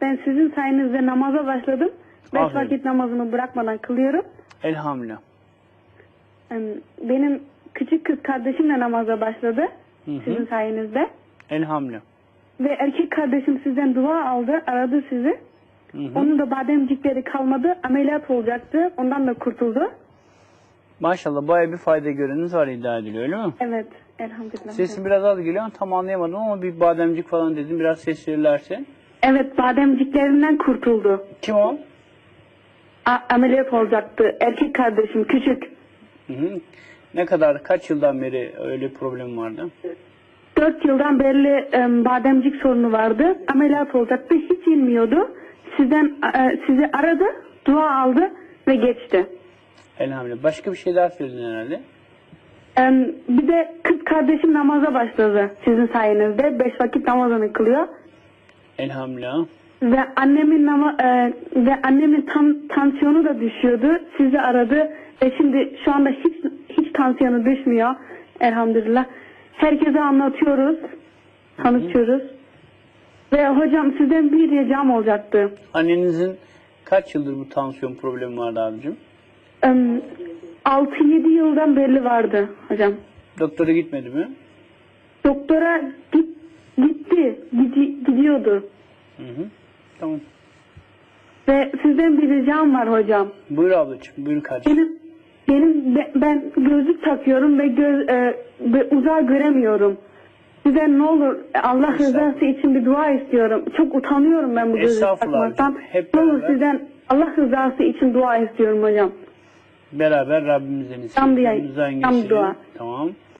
Ben sizin sayenizde namaza başladım. Beş Aferin. vakit namazımı bırakmadan kılıyorum. Elhamdülillah. Benim küçük kız kardeşim de namaza başladı. Hı hı. Sizin sayenizde. Elhamdülillah. Ve erkek kardeşim sizden dua aldı. Aradı sizi. Hı hı. Onun da bademcikleri kalmadı. Ameliyat olacaktı. Ondan da kurtuldu. Maşallah baya bir fayda göreniniz var iddia ediliyor öyle mi? Evet. Elhamdülillah. Sesin biraz az geliyor tam anlayamadım ama bir bademcik falan dedim. Biraz ses verirlerse. Evet bademciklerinden kurtuldu. Kim o? A- ameliyat olacaktı. Erkek kardeşim küçük. Hı hı. Ne kadar, kaç yıldan beri öyle problem vardı? Dört yıldan beri em, bademcik sorunu vardı. Ameliyat olacaktı. Hiç inmiyordu. Sizden e, sizi aradı. Dua aldı ve geçti. Elhamdülillah. Başka bir şey daha söyledin herhalde. Em, bir de kız kardeşim namaza başladı sizin sayenizde. Beş vakit namazını kılıyor. Elhamdülillah. Ve annemin nama, e, ve annemin tam tansiyonu da düşüyordu. Sizi aradı ve şimdi şu anda hiç hiç tansiyonu düşmüyor. Elhamdülillah. Herkese anlatıyoruz. Tanışıyoruz. Ve hocam sizden bir ricam olacaktı. Annenizin kaç yıldır bu tansiyon problemi vardı abicim? Em, 6-7 yıldan belli vardı hocam. Doktora gitmedi mi? Doktora git, gitti. Gidi- gidiyordu. Hı hı. Tamam. Ve sizden bir ricam var hocam. Buyur ablacığım. Buyur kardeşim. Benim benim be- ben gözlük takıyorum ve göz e, ve uzağa göremiyorum. Size ne olur Allah rızası için bir dua istiyorum. Çok utanıyorum ben bu gözlük Estağfurullah takmaktan. hocam, hep Ne olur beraber. sizden Allah rızası için dua istiyorum hocam. Beraber Rabbimizden Tam bir- isteyelim. tam dua. Tamam.